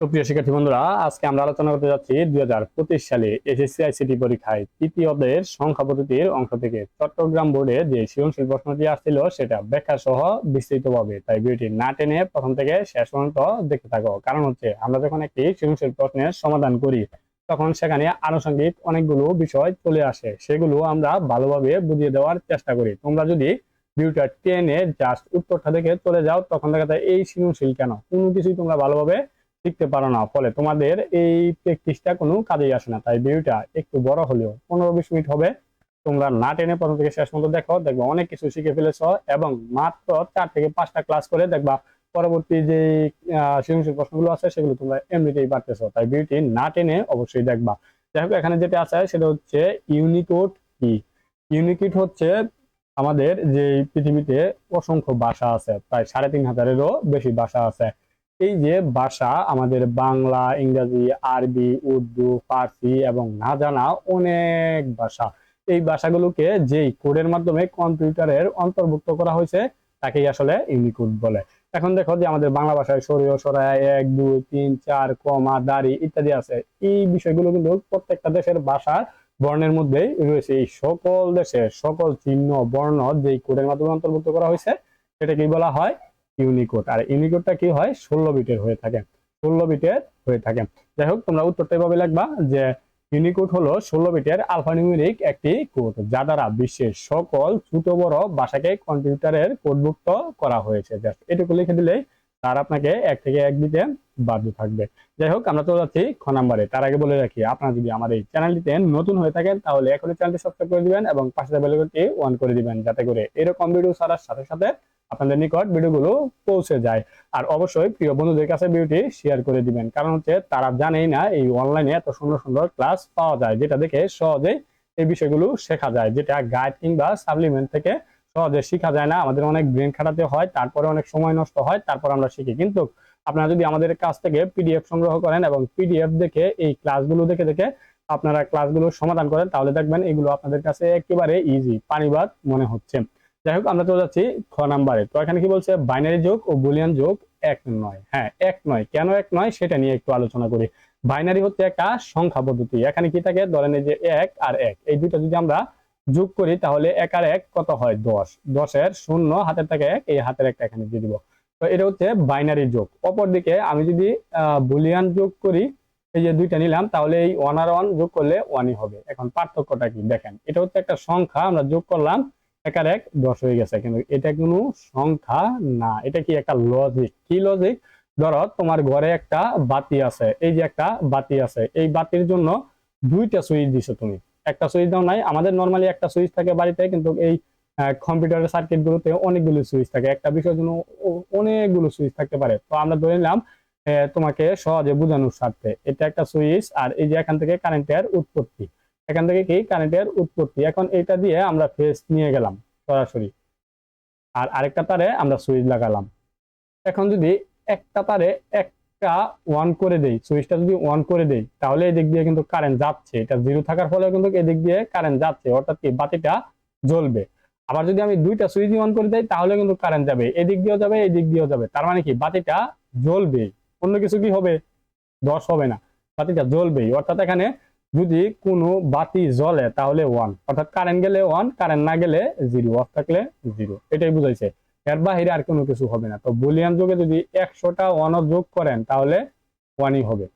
প্রিয় শিক্ষার্থী বন্ধুরা, আজকে আমরা আলোচনা করতে যাচ্ছি দুই হাজার পঁচিশ সালে এসএসসি আইসিটি পরীক্ষায় তৃতীয়দের সংখ্যা পদ্ধতির অংশ থেকে। চট্টগ্রাম বোর্ডে যে সৃজনশীল প্রশ্নটি আসছিল, সেটা ব্যাখ্যা সহ বিস্তৃতভাবে। তাই ভিডিওটি না টেনে প্রথম থেকে শেষ পর্যন্ত দেখতে থাকো। কারণ হচ্ছে, আমরা যখন একটি সৃজনশীল প্রশ্নের সমাধান করি, তখন সেখানে আনুষঙ্গিক অনেকগুলো বিষয় চলে আসে। সেগুলো আমরা ভালোভাবে বুঝিয়ে দেওয়ার চেষ্টা করি। তোমরা যদি ভিডিওটা টেনে জাস্ট উত্তরটা দেখে চলে যাও, তখন দেখা যায়, এই সৃজনশীল কেন? কোনো কিছুই তোমরা ভালোভাবে শিখতে পারো না, ফলে তোমাদের এই প্র্যাকটিসটা কোনো কাজেই আসে না। তাই ভিডিওটা একটু বড় হলেও পনেরো বিশ মিনিট হবে। তোমরা না টেনে প্রথম থেকে শেষ পর্যন্ত দেখো, দেখবা অনেক কিছু শিখে ফেলেছো এবং মাত্র চার থেকে পাঁচটা ক্লাস করে দেখবা পরবর্তী যে সৃজনশীল প্রশ্নগুলো আছে সেগুলো তোমরা এমনিতেই পারতেছো। তাই ভিডিওটি না টেনে অবশ্যই দেখবা। যাই এখানে যেটা আছে সেটা হচ্ছে ইউনিকোড কি? ইউনিকোড হচ্ছে আমাদের যে পৃথিবীতে অসংখ্য ভাষা আছে, প্রায় সাড়ে তিন হাজারেরও বেশি ভাষা আছে। এই যে ভাষা আমাদের বাংলা, ইংরেজি, আরবি, উর্দু, ফার্সি এবং না জানা অনেক ভাষা। এই ভাষাগুলোকে যেই কোডের মাধ্যমে কম্পিউটারের অন্তর্ভুক্ত করা হয়েছে, তাকেই আসলে ইউনিকোড বলে। এখন দেখো যে আমাদের বাংলা ভাষায় সরিয়, সরায়, এক, দুই, তিন, চার, কমা, দাড়ি ইত্যাদি আছে। এই বিষয়গুলো কিন্তু প্রত্যেকটা দেশের ভাষার বর্ণের মধ্যেই রয়েছে। এই সকল দেশের সকল চিহ্ন, বর্ণ যেই কোডের মাধ্যমে অন্তর্ভুক্ত করা হয়েছে, সেটাকেই বলা হয় ইউনিকোড। আর ইউনিকোডটা কি হয়? ষোলো বিটের হয়ে থাকে। ষোলো বিটের হয়ে থাকে। যাই হোক, তোমরা উত্তরটা এভাবে লাগবা যে ইউনিকোড হলো ষোলো বিটের আলফানিউমেরিক একটি কোড, যা দ্বারা বিশ্বের সকল ছোট বড় ভাষাকে কম্পিউটারের কোডভুক্ত করা হয়েছে। জাস্ট এটুকু লিখে দিলেই তার আপনাকে এক থেকে এক দিতে বাধ্য থাকবে। যাই হোক, আমরা চলে যাচ্ছি খ নাম্বারে। তার আগে বলে রাখি, আপনারা যদি আমার এই চ্যানেলটিতে নতুন হয়ে থাকেন, তাহলে এখনই চ্যানেলটি সাবস্ক্রাইব করে দিবেন এবং পাশে বেলকনটি অন করে দিবেন, যাতে করে এরকম ভিডিও ছাড়ার সাথে সাথে আপনাদের নিকট ভিডিওগুলো পৌঁছে যায়। আর অবশ্যই প্রিয় বন্ধুদের কাছে ভিডিওটি শেয়ার করে দিবেন। কারণ হচ্ছে, তারা জানেই না এই অনলাইনে এত সুন্দর সুন্দর ক্লাস পাওয়া যায়, যেটা দেখে সহজেই এই বিষয়গুলো শেখা যায়, যেটা গাইড কিংবা সাপ্লিমেন্ট থেকে সহজে শেখা যায় না। আমাদের অনেক ব্রেন খাটাতে হয়, তারপরে অনেক সময় নষ্ট হয়, তারপর আমরা শিখি। কিন্তু আপনারা যদি আমাদের কাছ থেকে পিডিএফ সংগ্রহ করেন এবং পিডিএফ দেখে এই ক্লাসগুলো দেখে দেখে আপনারা ক্লাসগুলো সমাধান করেন, তাহলে দেখবেন এগুলো আপনাদের কাছে একেবারে ইজি পানিবাদ মনে হচ্ছে। যাই হোক, আমরা চলে যাচ্ছি খ নাম্বারে। তো এখানে কি বলছে? বাইনারি যোগ ও বুলিয়ান যোগ এক নয়। হ্যাঁ এক নয়। কেন এক নয়? সেটা নিয়ে একটু আলোচনা করি। বাইনারি হচ্ছে একটা সংখ্যা পদ্ধতি। এখানে কি থাকে? ধরেন এই যে এক আর এক। এই দুটো যদি আমরা যোগ করি, তাহলে এক আর এক কত হয়? দশ। দশের শূন্য, হাতের থেকে এক, এই হাতের একটা এখানে দিয়ে দিব। তো এটা হচ্ছে বাইনারি যোগ। অপরদিকে আমি যদি বুলিয়ান যোগ করি, এই যে দুইটা নিলাম, তাহলে এই ওয়ান আর ওয়ান যোগ করলে ওয়ানই হবে। এখন পার্থক্যটা কি? দেখেন, এটা হচ্ছে একটা সংখ্যা, আমরা যোগ করলাম, এক আর এক, দশ হয়ে গেছে। কিন্তু এটা কোনো সংখ্যা না। এটা কি একটা লজিক কি লজিক ধরো, তোমার ঘরে একটা বাতি আছে। এই যে একটা বাতি আছে। এই বাতির জন্য দুইটা সুইচ দিছো তুমি। একটা সুইচ দাও নাই। আমাদের নর্মালি একটা সুইচ থাকে বাড়িতে, কিন্তু এই কম্পিউটারের সার্কিট গুলোতে অনেকগুলো সুইচ থাকে। একটা বিষয়ের জন্য অনেকগুলো সুইচ থাকতে পারে। তো আমরা ধরে নিলাম তোমাকে সহজে বোঝানোর স্বার্থে এটা একটা সুইচ আর এই যে এখান থেকে কারেন্টের উৎপত্তি। এখান থেকে কি? কারেন্টের উৎপত্তি। এখন এটা দিয়ে আমরা ফেস নিয়ে গেলাম সরাসরি। আর আরেকটা তারে আমরা সুইচ লাগালাম। এখন যদি একটা তারে একটা অন করে দেই সুইচটা যদি অন করে দেই, তাহলে এই দিক দিয়ে কিন্তু কারেন্ট যাচ্ছে। এটা জিরো থাকার ফলে কিন্তু এদিক দিয়ে কারেন্ট যাচ্ছে, অর্থাৎ কি বাতিটা জ্বলবে। আবার যদি আমি দুইটা সুইচ অন করে দেই, তাহলে কিন্তু কারেন্ট যাবে। এদিক দিয়েও যাবে, এদিক দিয়েও যাবে। তার মানে কি বাতিটা জ্বলবে। অন্য কিছু কি হবে? দশ হবে না। বাতিটা জ্বলবেই। অর্থাৎ এখানে যদি কোনো বাতি জ্বলে, তাহলে ওয়ান অর্থাৎ কারেন্ট গেলে ওয়ান কারেন্ট না গেলে জিরো অফ থাকলে জিরো এটাই বুঝাইছে। এর বাহিরে আর কোনো কিছু হবে না। তো বুলিয়ান যোগে যদি একশোটা ওয়ানও যোগ করেন, তাহলে ওয়ানই হবে।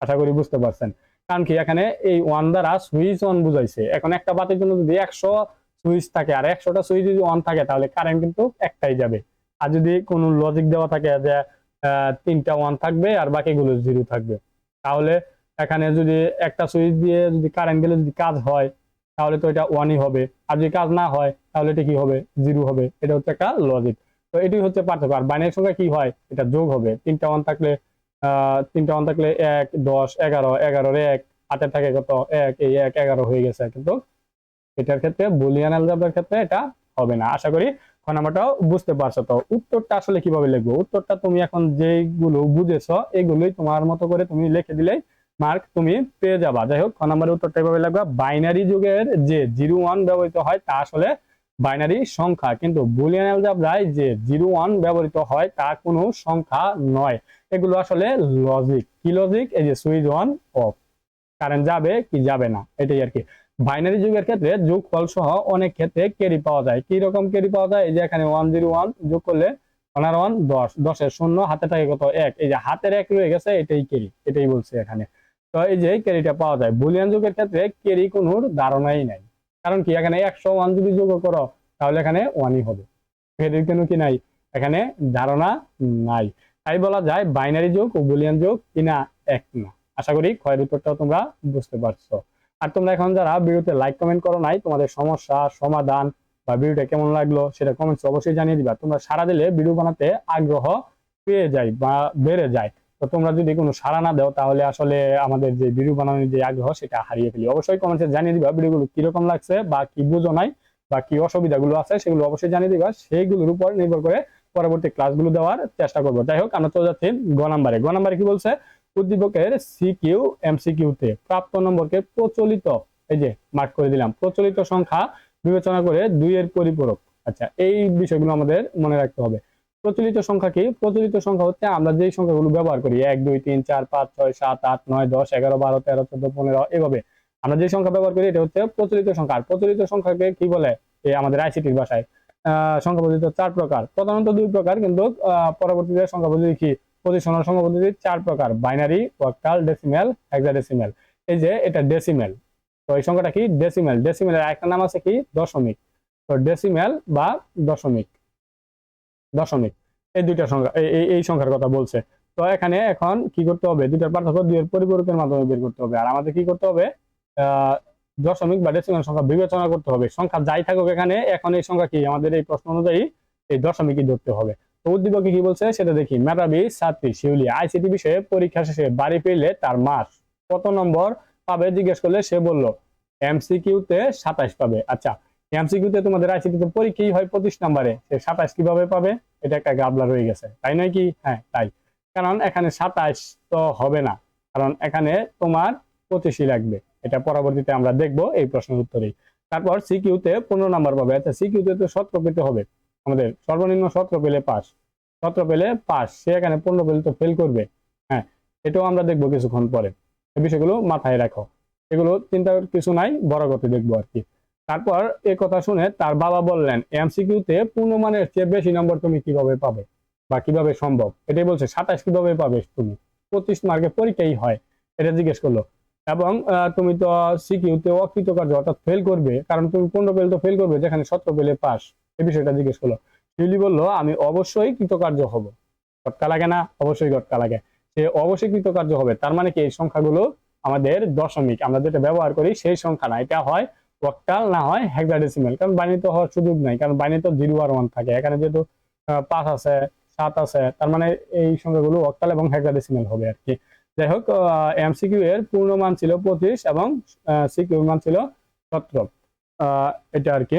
আশা করি বুঝতে পারছেন। কারণ কি, এখানে এই ওয়ান দ্বারা সুইচ অন বুঝাইছে। এখন একটা বাতির জন্য যদি একশো সুইচ থাকে আর একশোটা সুইচ যদি অন থাকে, তাহলে কারেন্ট কিন্তু একটাই যাবে। আর যদি কোনো লজিক দেওয়া থাকে যে তিনটা ওয়ান থাকবে আর বাকিগুলো জিরো থাকবে। তাহলে এখানে যদি একটা সুইচ দিয়ে যদি কারেন্ট গেলে যদি কাজ হয় তাহলে তো এটা ওয়ানই হবে। আর যদি কাজ না হয়, তাহলে এটা কি হবে? জিরো হবে। এটা হচ্ছে একটা লজিক তো এটি হচ্ছে পার্থক্য। আর বাইনারি সংখ্যা কি হয়? এটা যোগ হবে। তিনটা ওয়ান থাকলে তিনটা ওয়ান থাকলে এক, দশ, এগারো, এগারোর এক হাতের থাকে কত? এক, এই এক, এগারো হয়ে গেছে। কিন্তু এটার ক্ষেত্রে বুলিয়ান অ্যালজাবরার ক্ষেত্রে এটা হবে না। আশা করি খ নাম্বারটাও বুঝতে পারছ। তো উত্তরটা আসলে কীভাবে লিখব? উত্তরটা তুমি এখন যেগুলো বুঝেছ, এগুলোই তোমার মতো করে তুমি লিখে দিলেই মার্ক তুমি পেয়ে যাবা। যাই হোক নাম্বারের উত্তরটা এভাবে লাগবে। বাইনারি যুগের যে জিরো ওয়ান ব্যবহৃত হয়, তা আসলে বাইনারি সংখ্যা। কিন্তু বুলিয়ান অ্যালজাবরায় যে জিরো ওয়ান ব্যবহৃত হয়, তা কোনো সংখ্যা নয়। এগুলো আসলে লজিক কি লজিক এই যে সুইচ অন অফ কারেন্ট যাবে কি যাবে না? এটাই আর কি। বাইনারি যুগের ক্ষেত্রে যোগ ফল সহ অনেক ক্ষেত্রে ক্যারি পাওয়া যায়। কি রকম ক্যারি পাওয়া যায়? এই যে এখানে ওয়ান জিরো ওয়ান যোগ করলে ওয়ান ওয়ান দশ। দশের শূন্য হাতে থাকে কত? এক। এই যে হাতের এক রয়ে গেছে, এটাই ক্যারি এটাই বলছে এখানে। তো এই যে ক্যারিটা পাওয়া যায় বুলিয়ান যুগের ক্ষেত্রে ক্যারি কোনো ধারণাই নাই। কারণ কি, এখানে একশো ওয়ান যদি যোগ করো, তাহলে এখানে ওয়ানই হবে। ক্যারির কোনো কি নাই? এখানে ধারণা নাই। তাই বলা যায় বাইনারি যুগ ও বুলিয়ান যুগ কিনা এক না। আশা করি ক্ষয়ের উত্তরটাও তোমরা বুঝতে পারছ। আর তোমরা এখন যারা ভিডিওতে লাইক কমেন্ট করো নাই, তোমাদের সমস্যা, সমাধান বা ভিডিওটা কেমন লাগল সেটা কমেন্টস অবশ্যই জানিয়ে দিবা। তোমরা সারা দিলে ভিডিও বানাতে আগ্রহ পেয়ে যায় বা বেড়ে যায়। তো তোমরা যদি কোনো সাড়া না দাও, তাহলে আসলে আমাদের যে ভিডিও বানানোর যে আগ্রহ, সেটা হারিয়ে ফেলি। অবশ্যই কমেন্টে জানিয়ে দিবা ভিডিওগুলো কীরকম লাগছে বা কি বুঝো নাই বা কি অসুবিধাগুলো আছে, সেগুলো অবশ্যই জানিয়ে দিবা। সেইগুলোর উপর নির্ভর করে পরবর্তী ক্লাসগুলো দেওয়ার চেষ্টা করব। যাই হোক, আমরা চলে যাচ্ছি গ নাম্বারে। গ নাম্বারে কি বলছে? উদ্দীপকের সিকিউ এমসিকিউতে প্রাপ্ত নম্বরকে প্রচলিত, এই যে মার্ক করে দিলাম, প্রচলিত সংখ্যা বিবেচনা করে দুইয়ের পরিপূরক। আচ্ছা এই বিষয়গুলো আমাদের মনে রাখতে হবে। প্রচলিত সংখ্যা কি? প্রচলিত সংখ্যা হচ্ছে আমরা যেই সংখ্যাগুলো ব্যবহার করি, এক, দুই, তিন, চার, পাঁচ, ছয়, সাত, আট, নয়, দশ, এগারো, বারো, তেরো, চোদ্দ, পনেরো এভাবে। আমরা যে সংখ্যা ব্যবহার করি, এটা হচ্ছে প্রচলিত সংখ্যা। আর প্রচলিত সংখ্যাকে কি বলে? আমাদের আইসিটির ভাষায়। সংখ্যা পদ্ধতি চার প্রকার। প্রধানত দুই প্রকার, কিন্তু পরবর্তীতে সংখ্যা পদ্ধতি কি পজিশনাল সংখ্যা পদ্ধতি চার প্রকার। বাইনারি ওয়াক্টাল ডেসিমেল হেক্সাডেসিমেল এই যে, এটা ডেসিমেল তো এই সংখ্যাটা কি? ডেসিমেল ডেসিমেলের একটা নাম আছে কি? দশমিক। তো ডেসিমেল বা দশমিক। দশমিক। এই দুইটা সংখ্যা এই- এই সংখ্যার কথা বলছে। তো এখানে এখন কি করতে হবে? দুইটার পার্থক্য দুইয়ের পরিপূরকের মাধ্যমে বের করতে হবে। আর আমাদের কি করতে হবে? দশমিক বা ডেসিমেল সংখ্যা বিবেচনা করতে হবে। সংখ্যা যাই থাকুক এখানে, এখন এই সংখ্যা কি? আমাদের এই প্রশ্ন অনুযায়ী এই দশমিকই ধরতে হবে। তো উদ্দীপকে কি বলছে? সেটা দেখি। মেধাবী ছাত্রী, শিউলি, আইসিটি বিষয়ে পরীক্ষা শেষে বাড়ি ফিরলে তার মাস। কত নম্বর পাবে? জিজ্ঞেস করলে সে বলল এমসিকিউতে সাতাশ পাবে। আচ্ছা এমসিকিউতে তোমাদের আইসিটিতে পরীক্ষাই হয় পঁচিশ নম্বরে। সে সাতাশ কীভাবে পাবে? এটা একটা গাবলা রয়ে গেছে। তাই নয় কি? হ্যাঁ তাই। কারণ এখানে সাতাশ তো হবে না। কারণ এখানে তোমার পঁচিশই লাগবে। এটা পরবর্তীতে আমরা দেখব এই প্রশ্নের উত্তরেই তারপর সিকিউতে পনেরো নাম্বার পাবে। আচ্ছা সিকিউতে তো সতেরো পেতে হবে। আমাদের সর্বনিম্ন সতেরো পেলে পাস। সতেরো পেলে পাস। সে এখানে পনেরো পেলে তো ফেল করবে। হ্যাঁ এটাও আমরা দেখব কিছুক্ষণ পরে। এই বিষয়গুলো মাথায় রাখো। এগুলো চিন্তার কিছু নাই, বড় করতে দেখব আর কি। তারপর এ কথা শুনে তার বাবা বললেন, এমসিকিউতে পূর্ণমানের চেয়ে বেশি নম্বর তুমি কীভাবে পাবে বা কীভাবে সম্ভব? এটাই বলছে, সাতাশ কীভাবে পাবে তুমি? পঁচিশ মার্কে পরীক্ষাই হয়, এটা জিজ্ঞেস করল। এবং তুমি তো সিকিউতে অকৃতকার্য অর্থাৎ ফেল করবে, কারণ তুমি পনেরো পেলে তো ফেল করবে, যেখানে সতেরো পেলে পাস এই বিষয়টা জিজ্ঞেস করল। শিউলি বলল, আমি অবশ্যই কৃতকার্য হব। গটকা লাগে না, অবশ্যই গটকা লাগে। সে অবশ্যই কৃতকার্য হবে, তার মানে কি? এই সংখ্যাগুলো আমাদের দশমিক, আমরা যেটা ব্যবহার করি সেই সংখ্যা না, এটা হয় অক্টাল না হয় হেক্সাডেসিমেল কারণ বাইনারি তো হওয়ার সুযোগ নাই, কারণ বাইনারি তো জিরো আর ওয়ান থাকে। এখানে যেহেতু পাঁচ আছে, সাত আছে, তার মানে এই সংখ্যাগুলো অক্টাল এবং হেক্সাডেসিমেল হবে আর কি। যাই হোক এমসিকিউ এর পূর্ণমান ছিল পঁচিশ এবং সিকিউ মান ছিল সতেরো। এটা আর কি।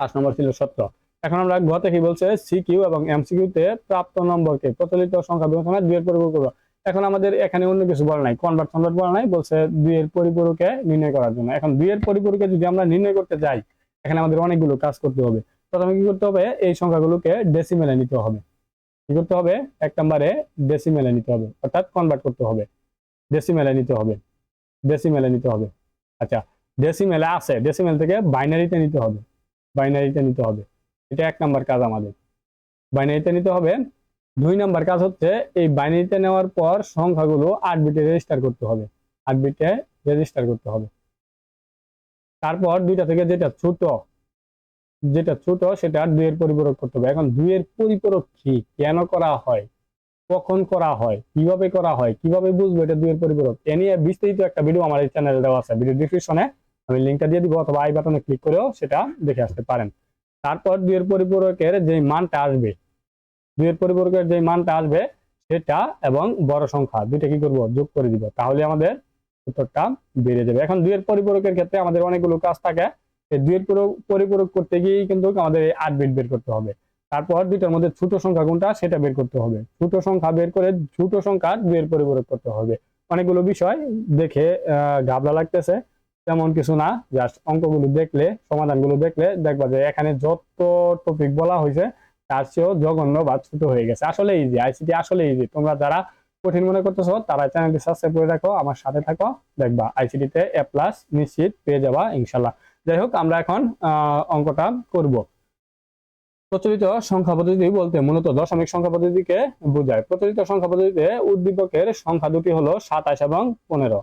পাঁচ নম্বর ছিল সতেরো। এখন আমরা গতে কি বলছে? সিকিউ এবং এমসিকিউ তে প্রাপ্ত নম্বরকে প্রচলিত সংখ্যা বিবেচনায় দুইয়ের পরিপূরক করব। এখন আমাদের এখানে অন্য কিছু বলা নাই কনভার্ট কনভার্ট বলা নাই, বলছে দুইয়ের পরিপূরকে নির্ণয় করার জন্য। এখন দুইয়ের পরিপূরকে যদি আমরা নির্ণয় করতে যাই, এখানে আমাদের অনেকগুলো কাজ করতে হবে। প্রথমে কি করতে হবে? এই সংখ্যাগুলোকে ডেসিমেলে নিতে হবে। কি করতে হবে? এক নম্বরে ডেসিমেলে নিতে হবে, অর্থাৎ কনভার্ট করতে হবে। ডেসিমেলে নিতে হবে। ডেসিমেলে নিতে হবে। আচ্ছা ডেসিমেলে আছে ডেসিমেল থেকে বাইনারিতে নিতে হবে। বাইনারিতে নিতে হবে। এটা এক নাম্বার কাজ আমাদের। বাইনারিতে নিতে হবে দুই নাম্বার কাজ হচ্ছে, এই বাইনারিতে নেওয়ার পর সংখ্যাগুলো আট বিটে রেজিস্টার করতে হবে। আট বিটে রেজিস্টার করতে হবে। তারপর দুইটা থেকে যেটা ছোট যেটা ছোট সেটা দুইয়ের পরিপূরক করতে হবে। এখন দুইয়ের পরিপূরক কি? কেন করা হয়? কখন করা হয়? কীভাবে করা হয়? কীভাবে বুঝব এটা দুইয়ের পরিপূরক? এ নিয়ে বিস্তারিত একটা ভিডিও আমার এই চ্যানেলে দেওয়া আছে। ভিডিও ডিসক্রিপশনে আমি লিঙ্কটা দিয়ে দিব অথবা আই বাটনে ক্লিক করেও সেটা দেখে আসতে পারেন। তারপর দুইয়ের পরিপূরকের যে মানটা আসবে দুইয়ের পরিপূরকের যে মানটা আসবে, সেটা এবং বড় সংখ্যা, দুইটা কি করব? যোগ করে দিব। তাহলে আমাদের উত্তরটা বেড়ে যাবে। এখন দুইয়ের পরিপূরকের ক্ষেত্রে আমাদের অনেকগুলো কাজ থাকে। এই দুইয়ের পরিপূরক করতে গিয়েই কিন্তু আমাদের এই আট বিট বের করতে হবে। তারপর দুইটার মধ্যে ছোট সংখ্যা কোনটা, সেটা বের করতে হবে। ছোট সংখ্যা বের করে ছোট সংখ্যা দুইয়ের পরিপূরক করতে হবে। অনেকগুলো বিষয় দেখে ঘাবলা লাগতেছে। তেমন কিছু না, জাস্ট অঙ্কগুলো দেখলে, সমাধানগুলো দেখলে দেখবা যে এখানে যত টপিক বলা হয়েছে তার চেয়েও জঘন্য বা ছোট হয়ে গেছে। আসলে ইজি আইসিটি আসলে ইজি তোমরা যারা কঠিন মনে করতেছো, তারা চ্যানেলটি সাবস্ক্রাইব করে রাখো, আমার সাথে থাকো, দেখবা আইসিটি তে এ প্লাস নিশ্চিত পেয়ে যাবা ইনশাল্লাহ যাই হোক, আমরা এখন অঙ্কটা করব। প্রচলিত সংখ্যা পদ্ধতি বলতে মূলত দশমিক সংখ্যা পদ্ধতিকে বোঝায়। প্রচলিত সংখ্যা পদ্ধতিতে উদ্দীপকের সংখ্যা দুটি হলো সাতাশ এবং পনেরো।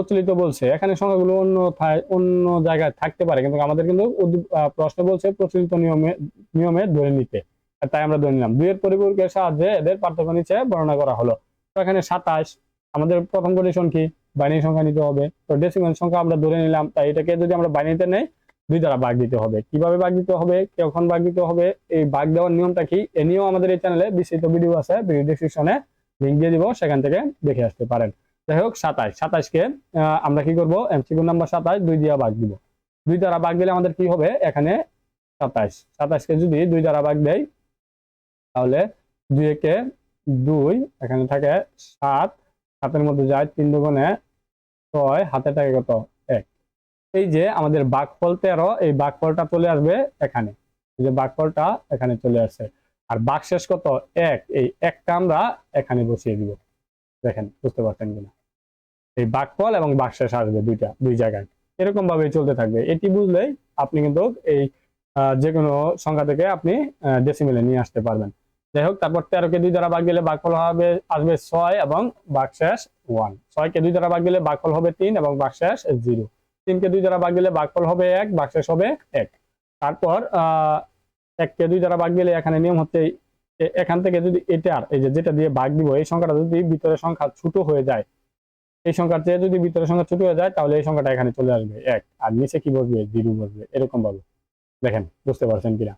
প্রচলিত বলছে। এখানে সংখ্যাগুলো অন্য অন্য জায়গায় থাকতে পারে, কিন্তু আমাদের কিন্তু প্রশ্ন বলছে প্রচলিত নিয়মে নিয়মে ধরে নিতে। তাই আমরা ধরে নিলাম। দুইয়ের পরিপূরকের সাহায্যে এদের পার্থক্য নিচে বর্ণনা করা হলো। তো এখানে সাতাশ, আমাদের প্রথম কন্ডিশন কি? বাইনারি সংখ্যা নিতে হবে। তো ডেসিমেল সংখ্যা আমরা ধরে নিলাম, তাই এটাকে যদি আমরা বাইনারিতে নেই, দুই দ্বারা ভাগ দিতে হবে। কীভাবে ভাগ দিতে হবে? কখন ভাগ দিতে হবে? এই ভাগ দেওয়ার নিয়মটা কি? এ নিয়েও আমাদের এই চ্যানেলে বিস্তৃত ভিডিও আছে ভিডিও ডিসক্রিপশনে লিঙ্ক দিয়ে দিব, সেখান থেকে দেখে আসতে পারেন। যাই হোক, সাতাশ। সাতাশকে আমরা কি করব? এমসিকিউ নাম্বার সাতাশ, দুই দিয়ে ভাগ দিব। দুই দ্বারা ভাগ দিলে আমাদের কি হবে? এখানে সাতাশ। সাতাশকে যদি দুই দ্বারা ভাগ দেয়, তাহলে দুই একে দুই, এখানে থাকে সাত। সাতের মধ্যে যায় তিন দুগুণে ছয়, হাতে থাকে কত? এক। এই যে আমাদের বাঘফল তেরো, এই বাঘফলটা চলে আসবে এখানে। এই যে বাঘফলটা এখানে চলে আসছে। আর বাঘশেষ কত? এক। এই একটা আমরা এখানে বসিয়ে দিব। দেখেন, বুঝতে পারছেন কিনা? এই বাঘফল এবং বাঘশেষ আসবে দুইটা, দুই জায়গায়। এরকম ভাবে চলতে থাকবে। এটি বুঝলেই আপনি কিন্তু এই যে কোনো সংখ্যা থেকে আপনি ডেসিমেলে নিয়ে আসতে পারবেন। যাই হোক, তারপর তেরোকে দুই দ্বারা ভাগ দিলে বাঘফল হবে, আসবে ছয় এবং বাঘশেষ ওয়ান। ছয়কে দুই দ্বারা ভাগ দিলে বাঘফল হবে তিন এবং বাঘশেষ জিরো। তিনকে দুই দ্বারা ভাগ দিলে বাঘফল হবে এক বাঘশেষ হবে এক। তারপর এককে দুই দ্বারা ভাগ দিলে এখানে নিয়ম হচ্ছে এখান থেকে যদি এটার, এই যে যেটা দিয়ে ভাগ দিব, এই সংখ্যাটা যদি ভিতরের সংখ্যা ছোট হয়ে যায় এই সংখ্যার চেয়ে যদি ভিতরের সংখ্যা ছোট হয়ে যায়, তাহলে এই সংখ্যাটা এখানে চলে আসবে। এক। আর নিচে কি বসবে? জিরো বসবে। এরকম ভাবে। দেখেন, বুঝতে পারছেন কিনা?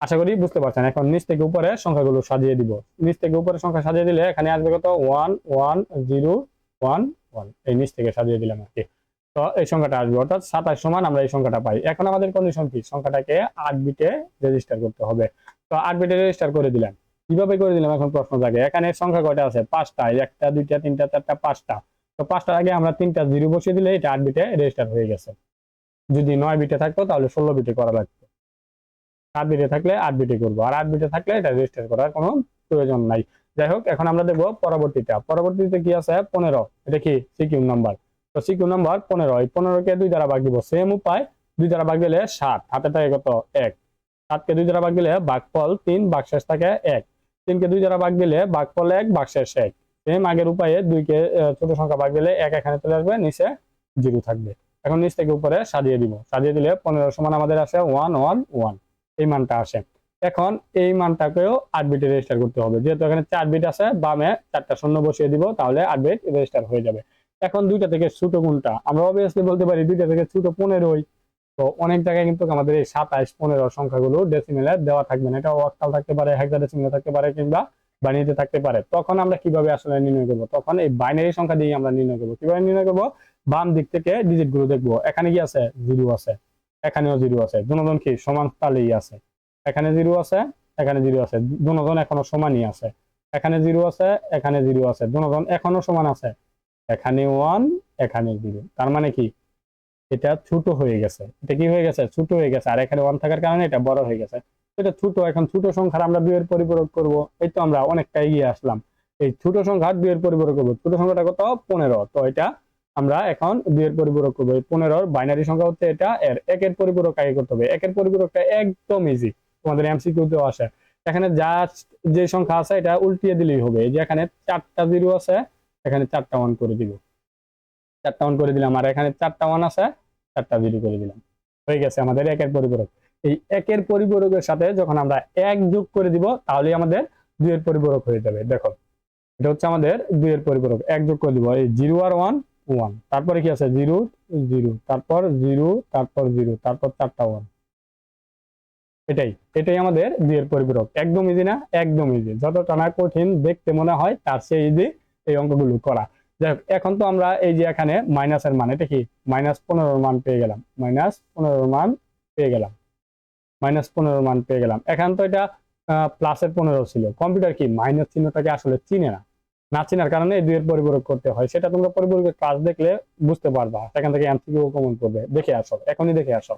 আশা করি বুঝতে পারছেন। এখন নিচ থেকে উপরে সংখ্যাগুলো সাজিয়ে দিব। নিচ থেকে উপরে সংখ্যা সাজিয়ে দিলে এখানে আসবে কত? One one, zero, one one. এই নিচ থেকে সাজিয়ে দিলাম আর কি। তো এই সংখ্যাটা আসবে। অর্থাৎ সাতাশ সমান আমরা এই সংখ্যাটা পাই। এখন আমাদের কন্ডিশন কি? সংখ্যাটাকে আট বিটে রেজিস্টার করতে হবে। তো আট বিটে রেজিস্টার করে দিলাম। কীভাবে করে দিলাম? এখন প্রশ্ন জাগে। এখানে সংখ্যা কয়টা আছে? পাঁচটা। একটা, দুইটা, তিনটা, চারটা, পাঁচটা। তো পাঁচটার আগে আমরা তিনটা জিরো বসিয়ে দিলে এটা আট বিটে রেজিস্টার হয়ে গেছে। যদি নয় বিটে থাকতো তাহলে ষোলো বিটে করা লাগতো। আট বিটে থাকলে আট বিটে করব। আর আট বিটে থাকলে এটা রেজিস্টার করার কোনো প্রয়োজন নাই। যাই হোক, এখন আমরা দেখব পরবর্তীটা। পরবর্তীতে কি আছে? পনেরো। এটা কি? সিকিউ নাম্বার। তো সিকিউ নাম্বার পনেরো। এই পনেরোকে দুই দ্বারা ভাগ দিব। সেম উপায়, দুই দ্বারা ভাগ দিলে সাত। হাতে থাকে কত? এক। সাতকে দুই দ্বারা ভাগ দিলে ভাগফল তিন, ভাগশেষ থাকে এক। তিনকে দুই দ্বারা ভাগ দিলে ভাগফল এক, ভাগশেষ এক। সেম আগের উপায়ে দুইকে ছোট সংখ্যা ভাগ দিলে এক এখানে চলে আসবে, নিচে জিরো থাকবে। এখন নিচ থেকে উপরে সাজিয়ে দিব। সাজিয়ে দিলে পনেরো সমান আমাদের আছে ওয়ান ওয়ান ওয়ান। এই মানটা আসে। এখন এই মানটাকেও আট বিটে রেজিস্টার করতে হবে। যেহেতু এখানে চার বিট আছে, বামে চারটা শূন্য বসিয়ে দিব, তাহলে আট বিট রেজিস্টার হয়ে যাবে। এখন দুইটা থেকে ছোট কোনটা আমরা অবভিয়াসলি বলতে পারি দুইটা থেকে ছোট পনেরোই। তো অনেক জায়গায় কিন্তু আমাদের এই সাতাইশ পনেরো সংখ্যাগুলো ডেসিমেলে দেওয়া থাকবে না। এটা অক্টাল থাকতে পারে হেক্সা ডেসিমেলে থাকতে পারে, কিংবা বাইনারিতে থাকতে পারে। তখন আমরা কীভাবে আসলে নির্ণয় করব? তখন এই বাইনারি সংখ্যা দিয়ে আমরা নির্ণয় করব। কীভাবে নির্ণয় করব? বাম দিক থেকে ডিজিটগুলো দেখব। এখানে কি আছে? জিরো আছে। এখানেও জিরো আছে। দুজন কি? সমান তালেই আছে। এখানে জিরো আছে, এখানে জিরো আছে। দুজন এখনও সমানই আছে। এখানে জিরো আছে, এখানে জিরো আছে। দুজন এখনও সমান আছে। এখানে ওয়ান এখানে জিরো তার মানে কি? এটা ছোট হয়ে গেছে। এটা কি হয়ে গেছে? ছোট হয়ে গেছে। আর এখানে ওয়ান থাকার কারণে এটা বড় হয়ে গেছে। এটা ছোট, এখন ছোট সংখ্যার আমরা দুইয়ের পরিপূরক করব। এই তো আমরা অনেকটা এগিয়ে আসলাম। এই ছোট সংখ্যার দুইয়ের পরিপূরক করব। ছোট সংখ্যাটা কত? পনেরো। তো এটা আমরা এখন দুইয়ের পরিপূরক করব। এই পনেরোর বাইনারি সংখ্যা হচ্ছে এটা। এর একের পরিপূরক আগে করতে হবে। একের পরিপূরকটা একদম ইজি তোমাদের এমসিকিউ তেও আসে। এখানে জাস্ট যে সংখ্যা আছে, এটা উল্টিয়ে দিলেই হবে। এই যে এখানে চারটা জিরো আছে, এখানে চারটা ওয়ান করে দিব। চারটা ওয়ান করে দিলাম। আর এখানে চারটা ওয়ান আছে, চারটা জিরো করে দিলাম। হয়ে গেছে আমাদের একের পরিপূরক। এই একের পরিপূরকের সাথে যখন আমরা এক যোগ করে দিব তাহলে আমাদের দুইয়ের পরিপূরক হয়ে যাবে। দেখো, এটা হচ্ছে আমাদের দুইয়ের পরিপূরক। এক যোগ করে দিব, এই জিরো আর ওয়ান ওয়ান। তারপরে কি আছে? Zero zero. তারপর জিরো তারপর জিরো। তারপর চারটা ওয়ান। এটাই এটাই আমাদের দুইয়ের পরিপূরক। একদম ইজি না? একদম ইজি যতটা না কঠিন দেখতে মনে হয়, তার চেয়ে ইজি এই অঙ্কগুলো করা। যাই এখন তো আমরা এই যে এখানে মাইনাসের মান, এটা কি? মাইনাস পনেরোর মান পেয়ে গেলাম। মাইনাস পনেরোর মান পেয়ে গেলাম। মাইনাস পনেরোর মান পেয়ে গেলাম। এখন তো এটা প্লাসের পনেরো ছিল। কম্পিউটার কি? মাইনাস চিহ্নটাকে আসলে চিনে না। না চেনার কারণে দুইয়ের পরিপূরক করতে হয়। সেটা তোমরা পরিপূরকের কাজ দেখলে বুঝতে পারবা। সেখান থেকে এমসিকিউ কমন করবে। দেখে আসো, এখনই দেখে আসো।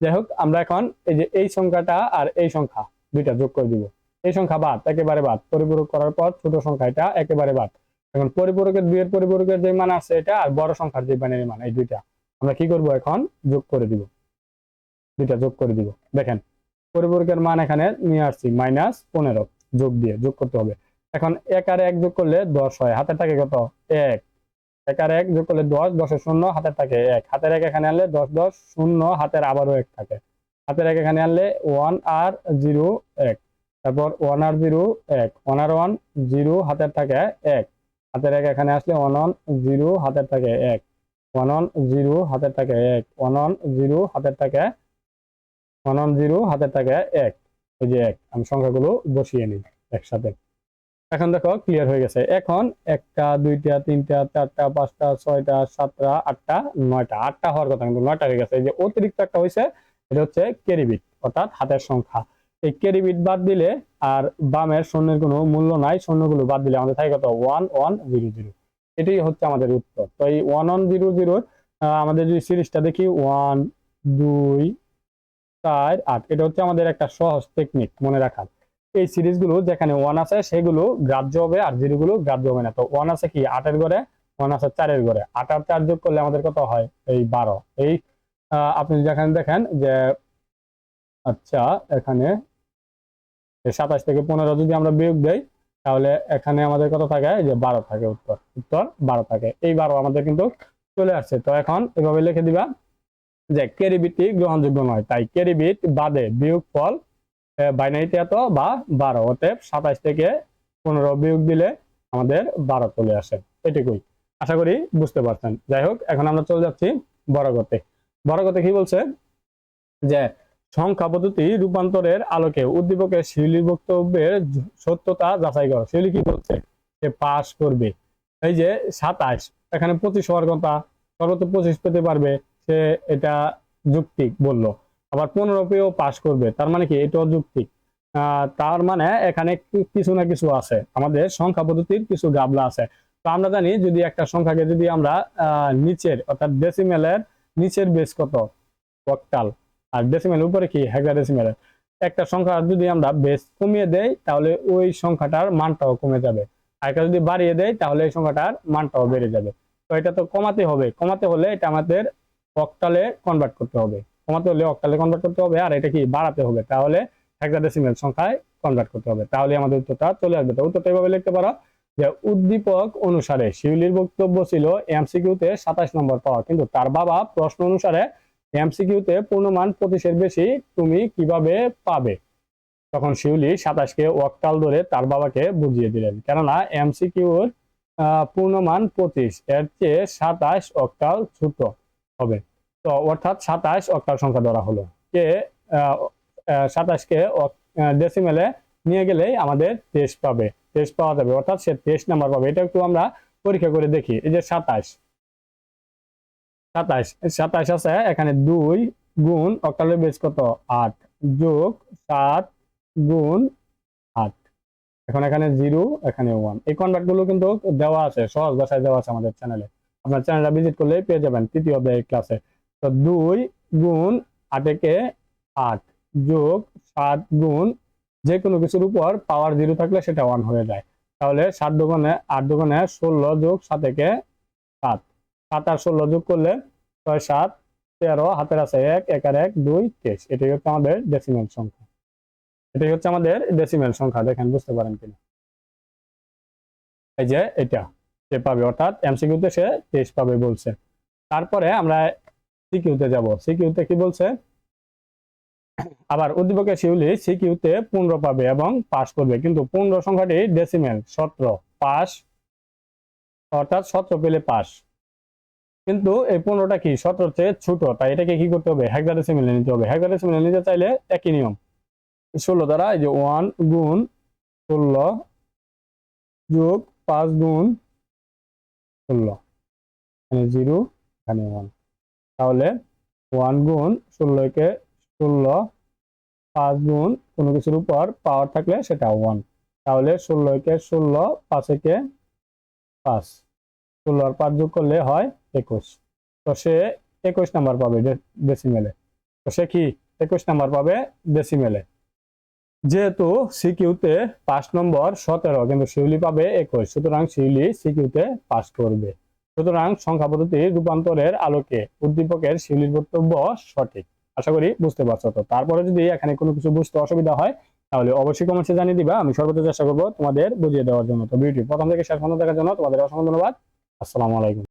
যাই হোক, আমরা এখন এই যে এই সংখ্যাটা আর এই সংখ্যা দুইটা যোগ করে দিব। এই সংখ্যা বাদ, একেবারে বাদ। পরিপূরক করার পর ছোট সংখ্যা এটা একেবারে বাদ। এখন পরিপূরকের দুইয়ের পরিপূরকের যে মান আছে এটা আর বড় সংখ্যার যে মানের মান, এই দুইটা। আমরা কি করব এখন? যোগ করে দিব। দুইটা যোগ করে দিব। দেখেন, পরিপূরকের মান এখানে নিয়ে আসছি মাইনাস পনেরো, যোগ দিয়ে যোগ করতে হবে। এখন এক আর এক যোগ করলে দশ হয়। হাতের থাকে কত? এক। এক আর এক যোগ করলে দশ দশের শূন্য, হাতের থাকে এক। হাতের এক এখানে আনলে দশ দশ, শূন্য, হাতের আবারও এক থাকে। হাতের এক এখানে আনলে ওয়ান আর জিরো এক। তারপর ওয়ান আর জিরো এক। ওয়ান আর ওয়ান জিরো হাতের থাকে এক। হাতের এক এখানে আসলে ওয়ান ওয়ান জিরো হাতের থাকে এক। ওয়ান ওয়ান জিরো হাতের থাকে এক। ওয়ান ওয়ান জিরো হাতের থাকে ওয়ান ওয়ান জিরো, হাতের থাকে এক। এই যে এক, আমি সংখ্যাগুলো বসিয়ে নিই একসাথে। এখন দেখো ক্লিয়ার হয়ে গেছে। এখন একটা, দুইটা, তিনটা, চারটা, পাঁচটা, ছয়টা, সাতটা, আটটা, নয়টা। আটটা হওয়ার কথা কিন্তু নয়টা হয়ে গেছে। যে অতিরিক্ত একটা হয়েছে, এটা হচ্ছে কেরিবিট অর্থাৎ হাতের সংখ্যা। এই কেরিবিট বাদ দিলে আর বামের শূন্যের কোনো মূল্য নাই। শূন্যগুলো বাদ দিলে আমাদের থাকে কত? ওয়ান ওয়ান জিরো জিরো এটাই হচ্ছে আমাদের উত্তর। তো এই ওয়ান ওয়ান জিরো জিরোর আমাদের যদি সিরিজটা দেখি ওয়ান দুই চার আট, এটা হচ্ছে আমাদের একটা সহজ টেকনিক মনে রাখার। এই সিরিজগুলো যেখানে ওয়ান আছে, সেগুলো গ্রাহ্য হবে আর জিরো গুলো গ্রাহ্য হবে না। তো ওয়ান আছে কি? আটের ঘরে ওয়ান আছে চারের ঘরে। আট আর চার যোগ করলে আমাদের কত হয়? এই বারো। এই আপনি যেখানে দেখেন যে আচ্ছা এখানে সাতাশ থেকে পনেরো যদি আমরা বিয়োগ দেই, তাহলে এখানে আমাদের কত থাকে? যে বারো থাকে উত্তর। উত্তর বারো থাকে। এই বারো আমাদের কিন্তু চলে আসছে। তো এখন এভাবে লিখে দিবা। যে ক্যারিবিটটি গ্রহণযোগ্য নয়। তাই ক্যারিবিট বাদে বিয়োগ ফল বাইনারিতে এত বা বারো। অতএব সাতাশ থেকে পনেরো বিয়োগ দিলে আমাদের বারো চলে আসে। এটুকুই। আশা করি বুঝতে পারছেন। যাই হোক, এখন আমরা চলে যাচ্ছি বড় করতে বড় করতে কি বলছে? যে সংখ্যা পদ্ধতি রূপান্তরের আলোকে উদ্দীপকের শিউলির বক্তব্যের সত্যতা যাচাই করো। শিউলি কি বলছে? সে পাশ করবে। এই যে সাতাশ এখানে পঁচিশ হওয়ার কথা। সর্বোচ্চ পঁচিশ পেতে পারবে। সে এটা যুক্তিক বলল। আবার পনেরো পেয়েও পাশ করবে, তার মানে কি? এটাও যুক্তিক। তার মানে এখানে কিছু না কিছু আছে। আমাদের সংখ্যা পদ্ধতির কিছু গাবলা আছে। তো আমরা জানি যদি একটা সংখ্যাকে যদি আমরা নিচের, অর্থাৎ ডেসিমেলের নিচের বেস কত? অক্টাল আর ডেসিমেল উপরে কি? হেক্সাডেসিমেলের একটা সংখ্যা যদি আমরা বেস কমিয়ে দেই, তাহলে ওই সংখ্যাটার মানটাও কমে যাবে। আর একটা যদি বাড়িয়ে দেয় তাহলে এই সংখ্যাটার মানটাও বেড়ে যাবে। তো এটা তো কমাতে হবে। কমাতে হলে এটা আমাদের অক্টালে কনভার্ট করতে হবে। কমাতে হলে অক্টালে কনভার্ট করতে হবে, আর এটা কি বাড়াতে হবে? তাহলে হেক্সাডেসিমেল সংখ্যায় কনভার্ট করতে হবে। তাহলে আমাদের উত্তরটা চলে আসবে। তো উত্তরটা এভাবে লিখতে পারো যে, উদ্দীপক অনুসারে শিউলির বক্তব্য ছিল এমসিকিউতে সাতাশ নম্বর পাওয়া। কিন্তু তার বাবা প্রশ্ন অনুসারে এমসিকিউতে পূর্ণমান পঁচিশের বেশি তুমি কীভাবে পাবে? তখন শিউলি সাতাশকে অক্টাল ধরে তার বাবাকে বুঝিয়ে দিলেন। কেননা এমসিকিউর পূর্ণমান পঁচিশ, এর চেয়ে সাতাশ অক্টাল ছোট। হবে। তো অর্থাৎ সাতাশ অক্টাল সংখ্যা ধরা হলো। কে সাতাশকে ডেসিমেলে নিয়ে গেলেই আমাদের তেইশ পাবে। তেইশ পাওয়া যাবে। অর্থাৎ সে তেইশ নাম্বার পাবে। এটা একটু আমরা পরীক্ষা করে দেখি। এই যে সাতাশ। সাতাশ সাতাশ আছে, এখানে দুই গুণ অক্টালের বেশ কত? আট যোগ সাত গুণ আট। এখন এখানে জিরো এখানে ওয়ান এই কনভার্টগুলো কিন্তু দেওয়া আছে, সহজ ভাষায় দেওয়া আছে আমাদের চ্যানেলে আপনার চ্যানেলটা ভিজিট করলে পেয়ে যাবেন তৃতীয় অধ্যায়ের ক্লাসে তো দুই গুণ আটেকে আট যোগ সাত গুণ যে কোনো কিছুর উপর পাওয়ার জিরো থাকলে সেটা ওয়ান হয়ে যায়। তাহলে সাত দোকানে আট দোকানে ষোলো যোগ সাতেকে সাত। সাত আর ষোলো যোগ করলে ছয় সাত তেরো, হাতের আছে এক এক আর এক, দুই, তেইশ। এটাই হচ্ছে আমাদের ডেসিমেল সংখ্যা। এটাই হচ্ছে আমাদের ডেসিমেল সংখ্যা, দেখেন, বুঝতে পারেন কিনা? এই যে এটা। সে পাবে, অর্থাৎ এমসিকিউতে সে তেইশ পাবে বলছে। তারপরে আমরা সিকিউতে যাব। সিকিউতে কি বলছে? আবার উদ্দীপকের শিউলি সিকিউতে পনেরো পাবে এবং পাস করবে। কিন্তু পনেরো সংখ্যাটি ডেসিমেল সতেরো পাস অর্থাৎ সতেরো পেলে পাস কিন্তু এই পনেরোটা কি? সতেরোর চেয়ে ছোট। তাই এটাকে কি করতে হবে? হেক্সাডেসিমেলে নিতে হবে। হেক্সাডেসিমেলে নিতে চাইলে একই নিয়ম। ষোলো দ্বারা এই যে ওয়ান গুণ ষোলো যোগ পাঁচ গুণ ষোলো। এখানে জিরো, এখানে ওয়ান। তাহলে ওয়ান গুণ ষোলোকে ষোলো, পাঁচ গুণ কোনো কিছুর উপর পাওয়ার থাকলে সেটা ওয়ান তাহলে ষোলোকে ষোলো পাঁচেকে পাঁচ। ষোলো আর পাঁচ যোগ করলে হয় একুশ। তো সে একুশ নাম্বার পাবে ডেসিমেলে তো সে কি? একুশ নাম্বার পাবে ডেসিমেলে যেহেতু সিকিউতে পাঁচ নম্বর সতেরো, কিন্তু শিউলি পাবে একুশ। সুতরাং শিউলি সিকিউতে পাস করবে। সুতরাং সংখ্যা পদ্ধতি রূপান্তরের আলোকে উদ্দীপকের শিউলির বক্তব্য সঠিক। আশা করি বুঝতে পারছ তো। তারপরে যদি এখানে কোনো কিছু বুঝতে অসুবিধা হয়, তাহলে অবশ্যই কমেন্টসে জানিয়ে দিবা। আমি সর্বোচ্চ চেষ্টা করব তোমাদের বুঝিয়ে দেওয়ার জন্য। তো ভিডিও প্রথম থেকে শেষ পর্যন্ত দেখার জন্য তোমাদের অসংখ্য ধন্যবাদ। আসসালামু আলাইকুম।